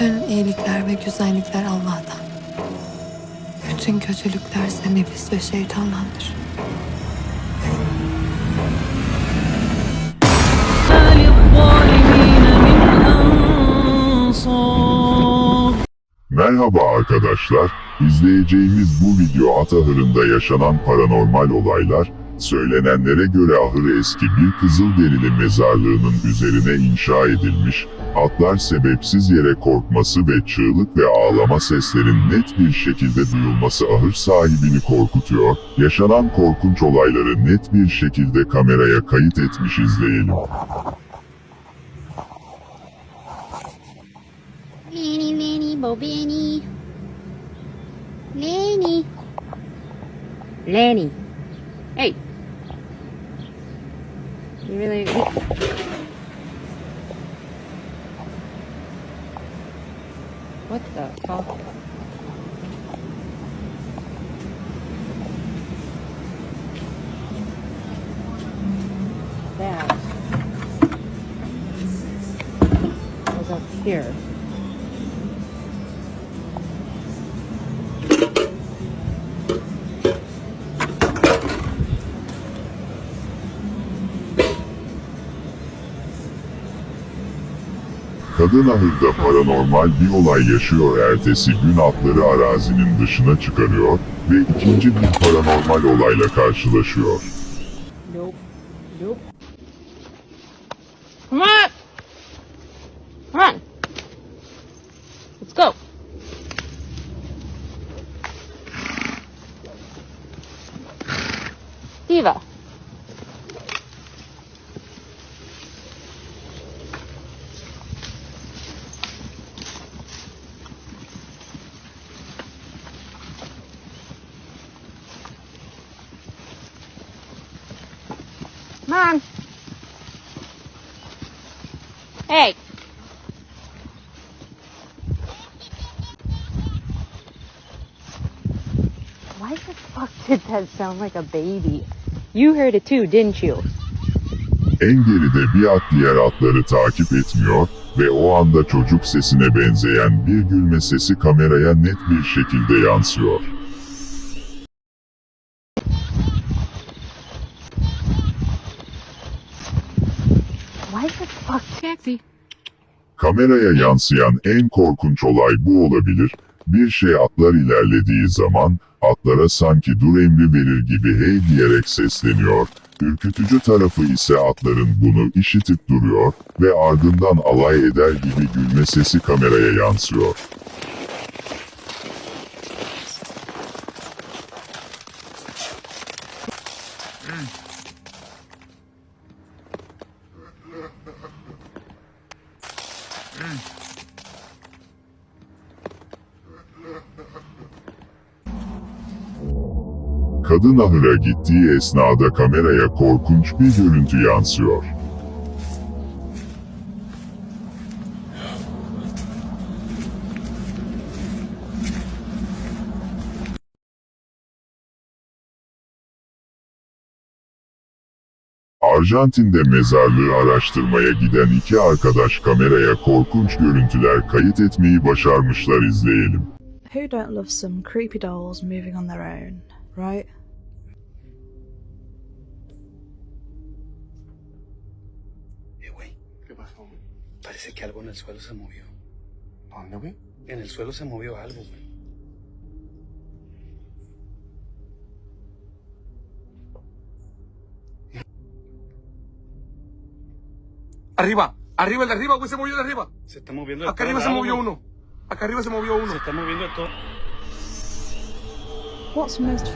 Bütün iyilikler ve güzellikler Allah'tan. Bütün kötülükler ise nefis ve şeytandandır. Merhaba arkadaşlar, izleyeceğimiz bu video Atahır'ında yaşanan paranormal olaylar, söylenenlere göre ahır eski bir Kızılderili mezarlığının üzerine inşa edilmiş, atlar sebepsiz yere korkması ve çığlık ve ağlama seslerin net bir şekilde duyulması ahır sahibini korkutuyor, yaşanan korkunç olayları net bir şekilde kameraya kayıt etmiş izleyelim. Lenny, Lenny, Bo Benny. Lenny. Lenny. Hey. You really. What the fuck? That was up here. Kadın ahırda paranormal bir olay yaşıyor ertesi gün atları arazinin dışına çıkarıyor ve ikinci bir paranormal olayla karşılaşıyor. Hey. Why the fuck did that sound like a baby? You heard it too, didn't you? En geride bir at diğer atları takip etmiyor ve o anda çocuk sesine benzeyen bir gülme sesi kameraya net bir şekilde yansıyor. Why the taxi? Kameraya yansıyan en korkunç olay bu olabilir. Bir şey atlar ilerlediği zaman atlara sanki dur emri verir gibi hey diyerek sesleniyor. Ürkütücü tarafı ise atların bunu işitip duruyor ve ardından alay eder gibi gülme sesi kameraya yansıyor. Kadın ahıra gittiği esnada kameraya korkunç bir görüntü yansıyor. Arjantin'de mezarlığı araştırmaya giden iki arkadaş kameraya korkunç görüntüler kayıt etmeyi başarmışlar izleyelim. Who don't love some creepy dolls moving on their own, right? Eh, güey. ¿Qué pasó? Parece que algo en el suelo se movió. ¿Dónde, güey? En el suelo se movió algo, güey. Arriba, arriba, el de arriba, güey, se movió el de arriba. Se está moviendo de Acá arriba se movió güey. uno. Acá arriba se movió uno. Se está moviendo de todo. What's most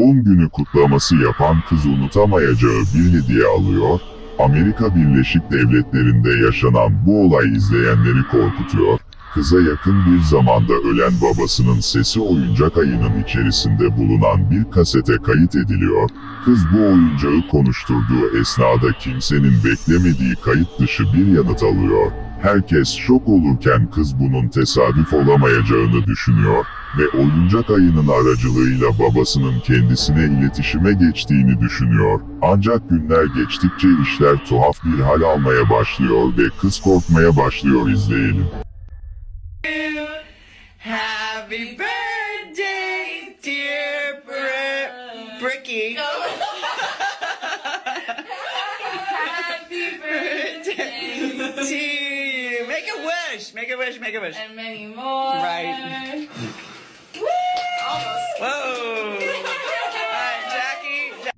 Doğum günü kutlaması yapan kız unutamayacağı bir hediye alıyor, Amerika Birleşik Devletleri'nde yaşanan bu olay izleyenleri korkutuyor, Kıza yakın bir zamanda ölen babasının sesi oyuncak ayının içerisinde bulunan bir kasete kayıt ediliyor. Kız bu oyuncağı konuşturduğu esnada kimsenin beklemediği kayıt dışı bir yanıt alıyor. Herkes şok olurken kız bunun tesadüf olamayacağını düşünüyor ve oyuncak ayının aracılığıyla babasının kendisine iletişime geçtiğini düşünüyor. Ancak günler geçtikçe işler tuhaf bir hal almaya başlıyor ve kız korkmaya başlıyor izleyelim. Happy birthday, dear Bri- Bricky. Happy birthday to you. Make a wish. Make a wish. Make a wish. and many more. Right. Almost. Whoa. All right, Jackie.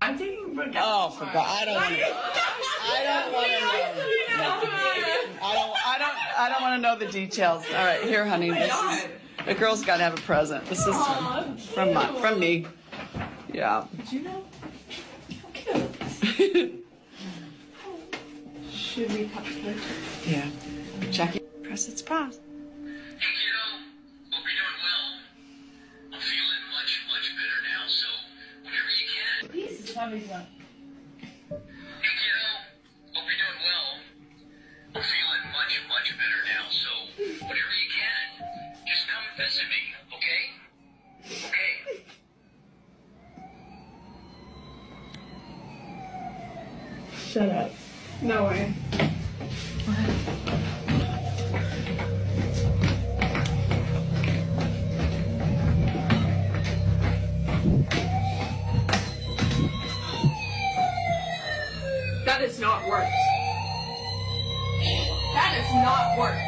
I'm taking Oh, forgot. I don't want to. I don't want to know. I don't. I don't. I don't want to know the details. All right, here, honey. Oh this is, the girl's got to have a present. This is from from, my, from me. Yeah. Did you know? Should we cut the cake? Yeah. Jackie, press its pause. Hey That is not worked. That is not worked.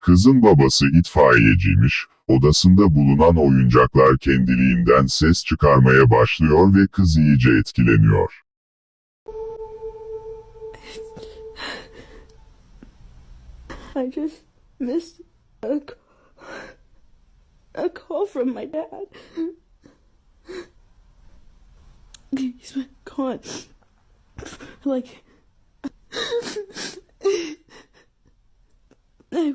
Kızın babası itfaiyeciymiş, odasında bulunan oyuncaklar kendiliğinden ses çıkarmaya başlıyor ve kız iyice etkileniyor. I just missed a, a call from my dad. He's been gone. Like, I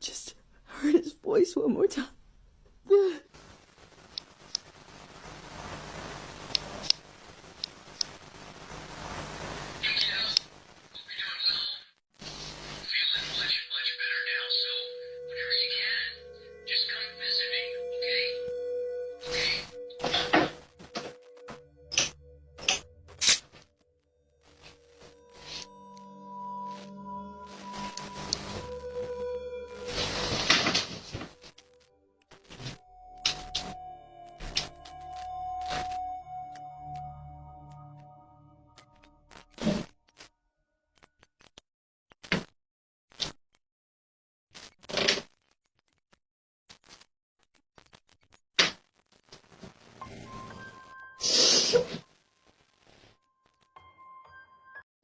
just heard his voice one more time.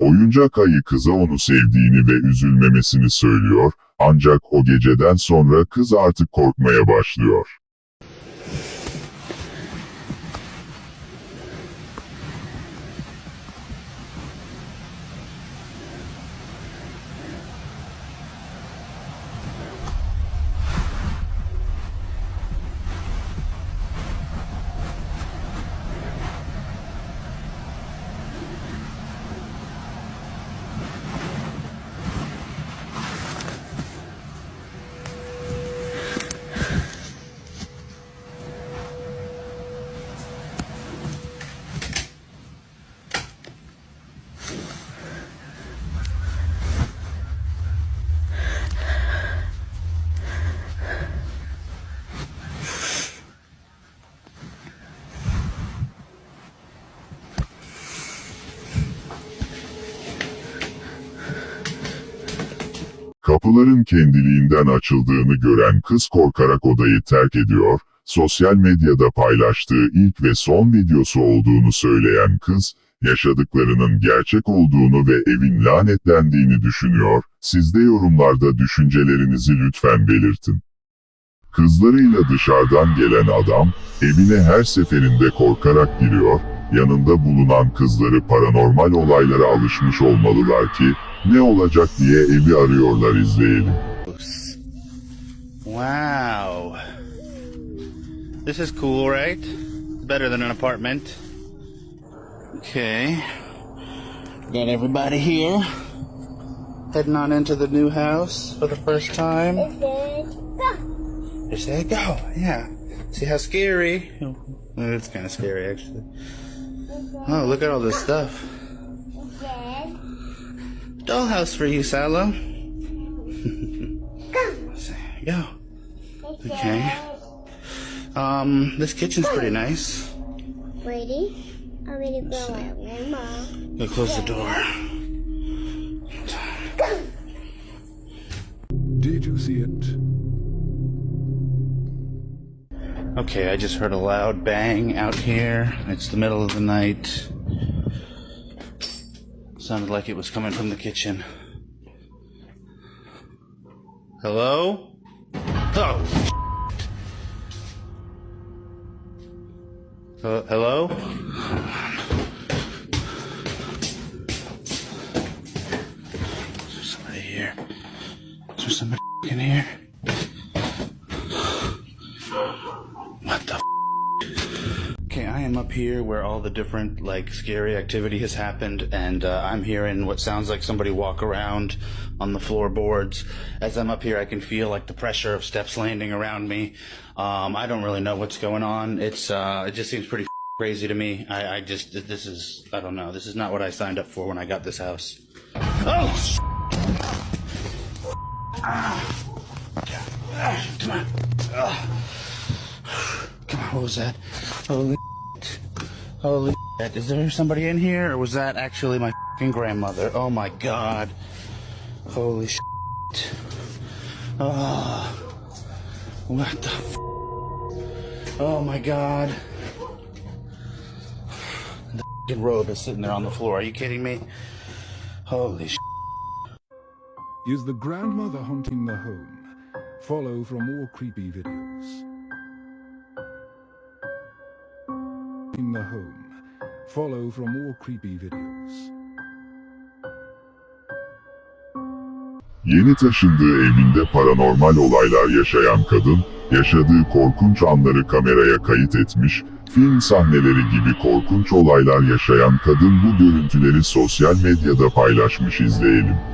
Oyuncak ayı kıza onu sevdiğini ve üzülmemesini söylüyor, ancak o geceden sonra kız artık korkmaya başlıyor. Kapıların kendiliğinden açıldığını gören kız korkarak odayı terk ediyor, sosyal medyada paylaştığı ilk ve son videosu olduğunu söyleyen kız, yaşadıklarının gerçek olduğunu ve evin lanetlendiğini düşünüyor, siz de yorumlarda düşüncelerinizi lütfen belirtin. Kızlarıyla dışarıdan gelen adam, evine her seferinde korkarak giriyor, yanında bulunan kızları paranormal olaylara alışmış olmalılar ki, ne olacak diye evi arıyorlar izleyelim. Wow. This is cool, right? Better than an apartment. Okay. Got everybody here. Heading on into the new house for the first time. They say go. Yeah. See how scary? It's kind of scary, actually. Oh, look at all this stuff. Dollhouse for you, Salo. Go. Okay. Um, this kitchen's pretty nice. Ready? I'm ready to go out with mom. Gonna close the door. Did you see it? Okay, I just heard a loud bang out here. It's the middle of the night. Sounded like it was coming from the kitchen. Hello? Oh! Uh, hello? Here where all the different like scary activity has happened, and uh, I'm hearing what sounds like somebody walk around on the floorboards. As I'm up here, I can feel like the pressure of steps landing around me. Um, I don't really know what's going on. It's uh, it just seems pretty crazy to me. I, I just this is I don't know. This is not what I signed up for when I got this house. Oh. sh- Ah. Come on. Come on, what was that? Holy. Holy shit. Is there somebody in here or was that actually my grandmother? Oh my god. Holy shit. Oh. What the f- Oh my god. The robe is sitting there on the floor. Are you kidding me? Holy shit. Is the grandmother haunting the home? Follow for more creepy videos. The home. Follow for more creepy videos. Yeni taşındığı evinde paranormal olaylar yaşayan kadın, yaşadığı korkunç anları kameraya kayıt etmiş, film sahneleri gibi korkunç olaylar yaşayan kadın bu görüntüleri sosyal medyada paylaşmış izleyelim.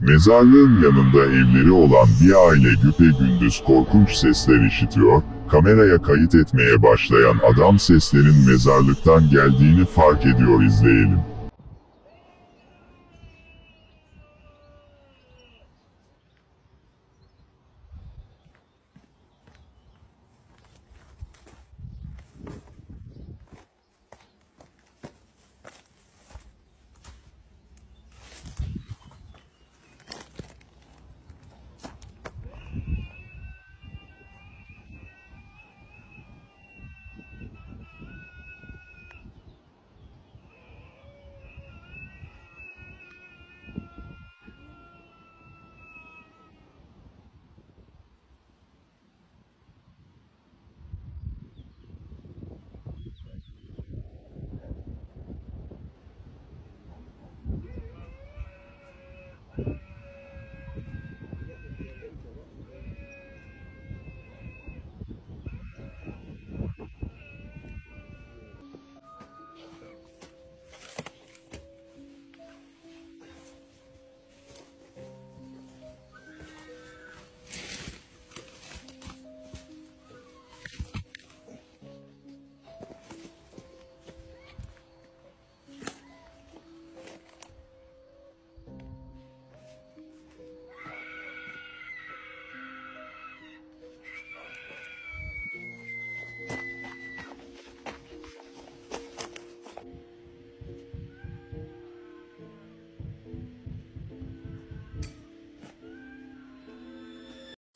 Mezarlığın yanında evleri olan bir aile güpegündüz korkunç sesler işitiyor, kameraya kayıt etmeye başlayan adam seslerin mezarlıktan geldiğini fark ediyor izleyelim.